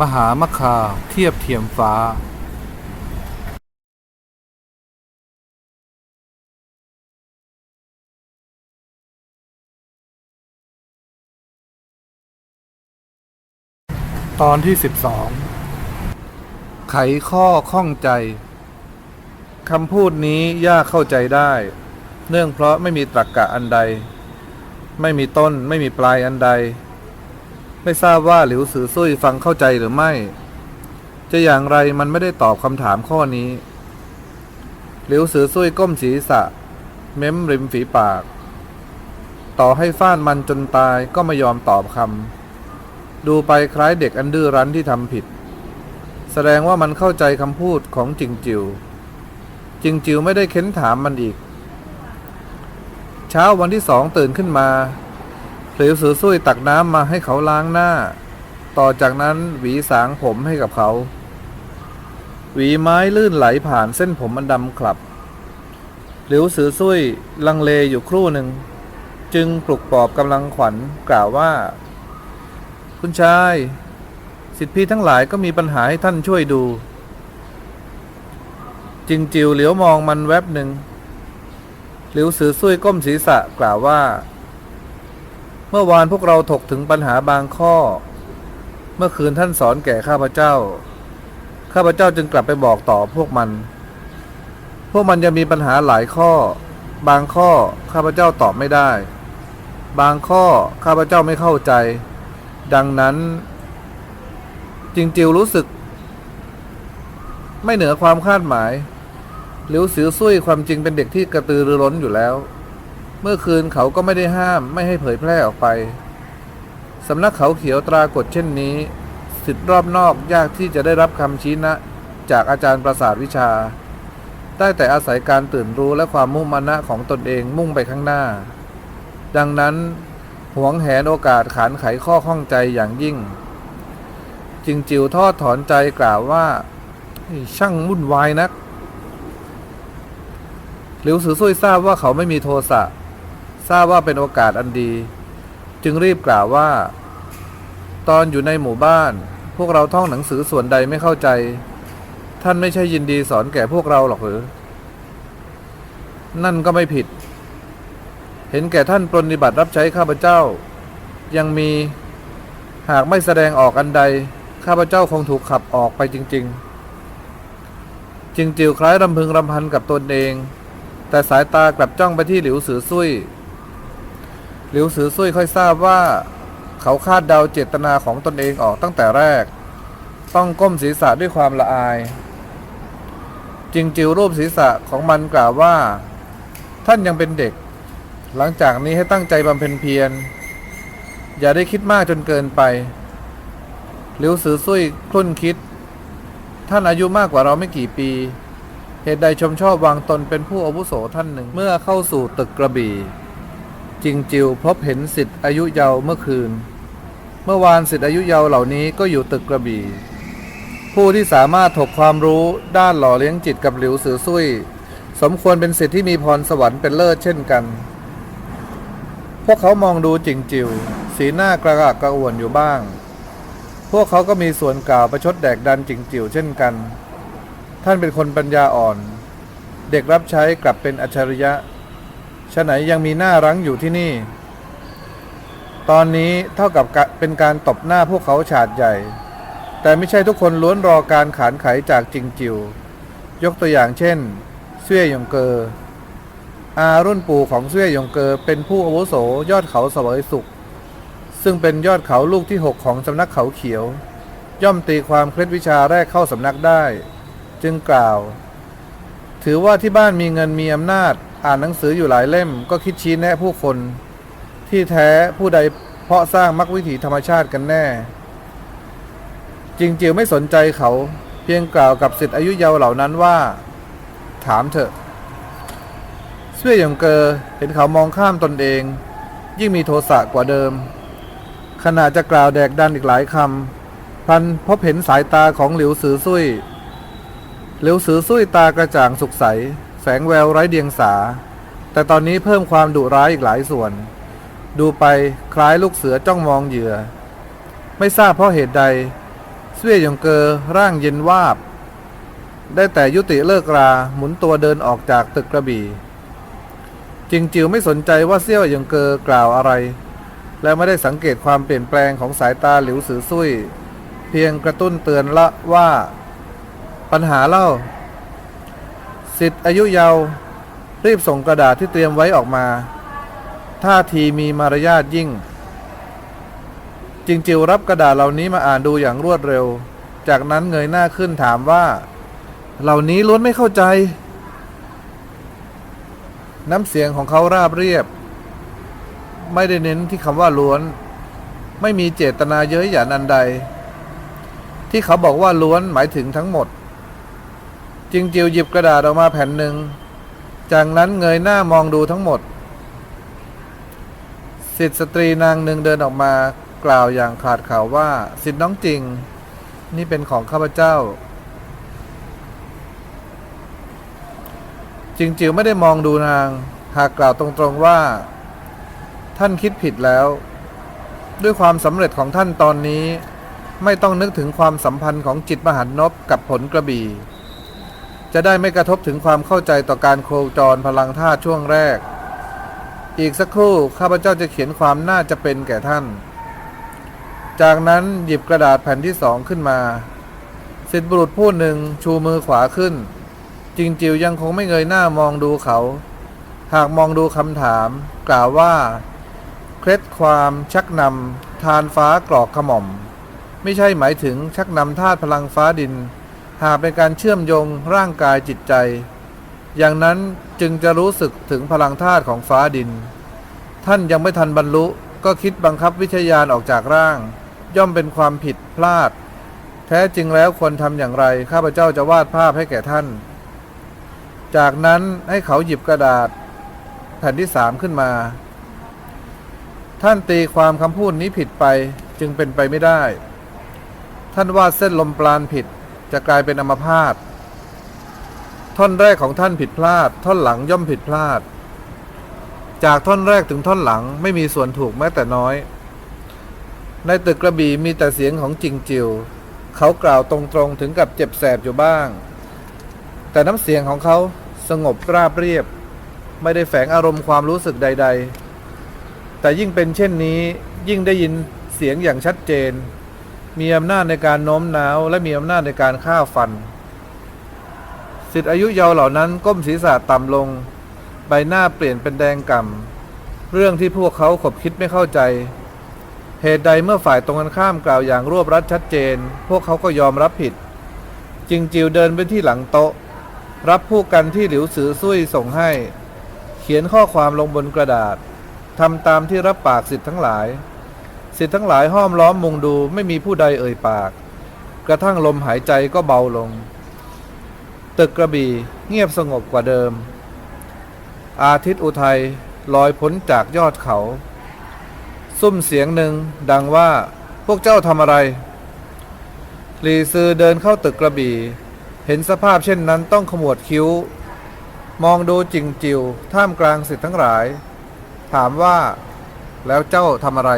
มหามคาเทียบเทียมฟ้าตอนที่ 12 ไขข้อข้องใจ คำพูดนี้ยากเข้าใจได้ เนื่องเพราะไม่มีตรรกกะอันใด ไม่มีต้นไม่มีปลายอันใด ไม่ทราบว่าหลิวสือซุยฟังเข้าใจหรือไม่ จะอย่างไรมันไม่ได้ตอบคำถามข้อนี้ หลิวสือซุยก้มศีรษะ เม้มริมฝีปาก ต่อให้ฟาดมันจนตายก็ไม่ยอมตอบคำดูไปคล้ายเด็กอันดื้อรั้นที่ทำผิด แสดงว่ามันเข้าใจคำพูดของจิงจิว จิงจิวไม่ได้เค้นถามมันอีก เช้าวันที่สองตื่นขึ้นมา หลิวสือซุ้ยตักน้ำมาให้เขาล้างหน้า ต่อจากนั้นหวีสางผมให้กับเขา หวีไม้ลื่นไหลผ่านเส้นผมอันดำคลับหลิวสือซุ้ยลังเลอยู่ครู่หนึ่ง จึงปลุกปลอบกำลังขวัญกล่าวว่า คุณชาย สิทธิพี่ทั้งหลายก็มีปัญหาให้ท่านช่วยดู จิงจิวเหลียวมองมันแวบหนึ่งหลิวสือซุ้ยก้มศีรษะกล่าวว่า เมื่อวานพวกเราถกถึงปัญหาบางข้อ เมื่อคืนท่านสอนแก่ข้าพเจ้า ข้าพเจ้าจึงกลับไปบอกต่อพวกมัน พวกมันยังมีปัญหาหลายข้อ บางข้อข้าพเจ้าตอบไม่ได้ บางข้อข้าพเจ้าไม่เข้าใจ ดังนั้นจริงจิวรู้สึก ไม่เหนือความคาดหมายหลิวสือซุยความจริงเป็นเด็กที่กระตือรือร้นอยู่แล้ว เมื่อคืนเขาก็ไม่ได้ห้ามไม่ให้เผยแพร่ออกไป สำนักเขาเขียวตรากฎเช่นนี้ สิทธิ์รอบนอกยากที่จะได้รับคำชี้นะ จากอาจารย์ประสาทวิชา ได้แต่อาศัยการตื่นรู้และความมุ่งมานะของตนเองมุ่งไปข้างหน้า ดังนั้นหวงแหนโอกาสขานไขข้อข้องใจอย่างยิ่ง จิงจิวทอดถอนใจกล่าวว่า ช่างวุ่นวายนักหลิวสือซุยทราบว่าเขาไม่มีโทสะ ทราบว่าเป็นโอกาสอันดี จึงรีบกล่าวว่า ตอนอยู่ในหมู่บ้าน พวกเราท่องหนังสือส่วนใดไม่เข้าใจ ท่านไม่ใช่ยินดีสอนแก่พวกเราหรอกหรือ นั่นก็ไม่ผิด เห็นแก่ท่านปรนนิบัติรับใช้ข้าพเจ้า ยังมีหากไม่แสดงออกอันใด ข้าพเจ้าคงถูกขับออกไปจริง ๆจิงจิวคล้ายรำพึงรำพันกับตนเอง แต่สายตากลับจ้องไปที่หลิวสือซุย หลิวสือซุยค่อยทราบว่า เขาคาดเดาเจตนาของตนเองออกตั้งแต่แรก ต้องก้มศีรษะด้วยความละอาย จิงจิวรูปศีรษะของมันกล่าวว่า ท่านยังเป็นเด็ก หลังจากนี้ให้ตั้งใจบำเพ็ญเพียร อย่าได้คิดมากจนเกินไปหลิวสือซุยคลุ่นคิด ท่านอายุมากกว่าเราไม่กี่ปี เหตุใดชมชอบวางตนเป็นผู้อาวุโสท่านหนึ่ง เมื่อเข้าสู่ตึกกระบี่ จิงจิวพบเห็นสิทธิ์อายุเยาว์เมื่อคืน เมื่อวานสิทธิ์อายุเยาว์เหล่านี้ก็อยู่ตึกกระบี่ ผู้ที่สามารถถกความรู้ด้านหล่อเลี้ยงจิตกับหลิวสือซุยสมควรเป็นสิทธิ์ที่มีพรสวรรค์เป็นเลิศเช่นกัน พวกเขามองดูจิงจิวสีหน้ากระอักกระอ่วนอยู่บ้าง พวกเขาก็มีส่วนกล่าวประชดแดกดันจิงจิวเช่นกัน ท่านเป็นคนปัญญาอ่อน เด็กรับใช้กลับเป็นอัจฉริยะ ฉะไหนยังมีหน้ารั้งอยู่ที่นี่ ตอนนี้เท่ากับเป็นการตบหน้าพวกเขาฉาดใหญ่ แต่ไม่ใช่ทุกคนล้วนรอการขานไขจากจิงจิว ยกตัวอย่างเช่นเซี่ยยงเกออารุ่นปู่ของเซี่ยยงเกอเป็นผู้อาวุโสยอดเขาเสวยสุข ซึ่งเป็นยอดเขาลูกที่หกของสำนักเขาเขียว ย่อมตีความเคล็ดวิชาแรกเข้าสำนักได้ จึงกล่าว ถือว่าที่บ้านมีเงินมีอำนาจ อ่านหนังสืออยู่หลายเล่ม ก็คิดชี้แนะผู้คน ที่แท้ผู้ใดเพาะสร้างมรรควิถีธรรมชาติกันแน่ จริงจิวไม่สนใจเขา เพียงกล่าวกับสิทธิอายุเยาว์เหล่านั้นว่า ถามเถอะเสื้อหยงเกอเห็นเขามองข้ามตนเอง ยิ่งมีโทสะกว่าเดิม ขณะจะกล่าวแดกดันอีกหลายคำพันพบเห็นสายตาของหลิวสือซุยหลิวสือซุยตากระจ่างสุขใส แสงแววไร้เดียงสา แต่ตอนนี้เพิ่มความดุร้ายอีกหลายส่วน ดูไปคล้ายลูกเสือจ้องมองเหยื่อ ไม่ทราบเพราะเหตุใดเสวียหยงเกอร่างเย็นวาบ ได้แต่ยุติเลิกราหมุนตัวเดินออกจากตึกกระบี่จิงจิวไม่สนใจว่าเซี่ยวหยงเกอกล่าวอะไร และไม่ได้สังเกตความเปลี่ยนแปลงของสายตาหลิวสือซุย เพียงกระตุ้นเตือนละว่า ปัญหาเล่า สิทธิ์อายุเยาว์รีบส่งกระดาษที่เตรียมไว้ออกมา ท่าทีมีมารยาทยิ่ง จิงจิวรับกระดาษเหล่านี้มาอ่านดูอย่างรวดเร็ว จากนั้นเงยหน้าขึ้นถามว่า เหล่านี้ล้วนไม่เข้าใจ น้ำเสียงของเขาราบเรียบ ไม่ได้เน้นที่คำว่าล้วน ไม่มีเจตนาเย้ยหยันอันใด ที่เขาบอกว่าล้วนหมายถึงทั้งหมด จิงจิวหยิบกระดาษออกมาแผ่นหนึ่ง จากนั้นเงยหน้ามองดูทั้งหมด สิทธิสตรีนางหนึ่งเดินออกมากล่าวอย่างขาดข่าวว่า สิทธิน้องจริง นี่เป็นของข้าพเจ้า จิงจิวไม่ได้มองดูนาง หากกล่าวตรงๆว่า ท่านคิดผิดแล้ว ด้วยความสำเร็จของท่านตอนนี้ ไม่ต้องนึกถึงความสัมพันธ์ของจิตมหันนบกับผลกระบี่ จะได้ไม่กระทบถึงความเข้าใจต่อการโคจรพลังธาตุช่วงแรก อีกสักครู่ข้าพเจ้าจะเขียนความน่าจะเป็นแก่ท่าน จากนั้นหยิบกระดาษแผ่นที่สองขึ้นมา สิทธิบุรุษผู้หนึ่งชูมือขวาขึ้น จิงจิวยังคงไม่เงยหน้ามองดูเขา หากมองดูคำถาม กล่าวว่า เคล็ดความชักนำทานฟ้ากรอกขม่อม ไม่ใช่หมายถึงชักนำธาตุพลังฟ้าดิน หากเป็นการเชื่อมโยงร่างกายจิตใจ อย่างนั้นจึงจะรู้สึกถึงพลังธาตุของฟ้าดิน ท่านยังไม่ทันบรรลุก็คิดบังคับวิทยานออกจากร่าง ย่อมเป็นความผิดพลาด แท้จริงแล้วควรทำอย่างไร ข้าพเจ้าจะวาดภาพให้แก่ท่าน จากนั้นให้เขาหยิบกระดาษ แผ่นที่สามขึ้นมา ท่านตีความคำพูดนี้ผิดไปจึงเป็นไปไม่ได้ ท่านวาดเส้นลมปราณผิด จะกลายเป็นอัมพาตท่อนแรกของท่านผิดพลาด ท่อนหลังย่อมผิดพลาด จากท่อนแรกถึงท่อนหลังไม่มีส่วนถูกแม้แต่น้อย ในตึกกระบี่มีแต่เสียงของจิงจิวเขากล่าวตรงๆถึงกับเจ็บแสบอยู่บ้าง แต่น้ำเสียงของเขาสงบราบเรียบ ไม่ได้แฝงอารมณ์ความรู้สึกใด ๆ แต่ยิ่งเป็นเช่นนี้ยิ่งได้ยินเสียงอย่างชัดเจน มีอำนาจในการโน้มน้าว และมีอำนาจในการฆ่าฟัน สิทธิอายุเยาว์เหล่านั้นก้มศีรษะต่ำลง ใบหน้าเปลี่ยนเป็นแดงก่ำเรื่องที่พวกเขาขบคิดไม่เข้าใจ เหตุใดเมื่อฝ่ายตรงกันข้ามกล่าวอย่างรวบรัดชัดเจน พวกเขาก็ยอมรับผิด จิงจิวเดินไปที่หลังโต๊ะ รับผู้กันที่หลิวสือซุยส่งให้ เขียนข้อความลงบนกระดาษทำตามที่รับปากสิทธิ์ทั้งหลาย สิทธิ์ทั้งหลายห้อมล้อมมุงดูไม่มีผู้ใดเอ่ยปาก กระทั่งลมหายใจก็เบาลง ตึกกระบี่เงียบสงบกว่าเดิม อาทิตย์อุทัยลอยพ้นจากยอดเขา ซุ่มเสียงหนึ่งดังว่าพวกเจ้าทำอะไรหลีซือเดินเข้าตึกกระบี่ เห็นสภาพเช่นนั้นต้องขมวดคิ้ว มองดูจิงจิวท่ามกลางสิทธิ์ทั้งหลาย ถามว่าแล้วเจ้าทำอะไร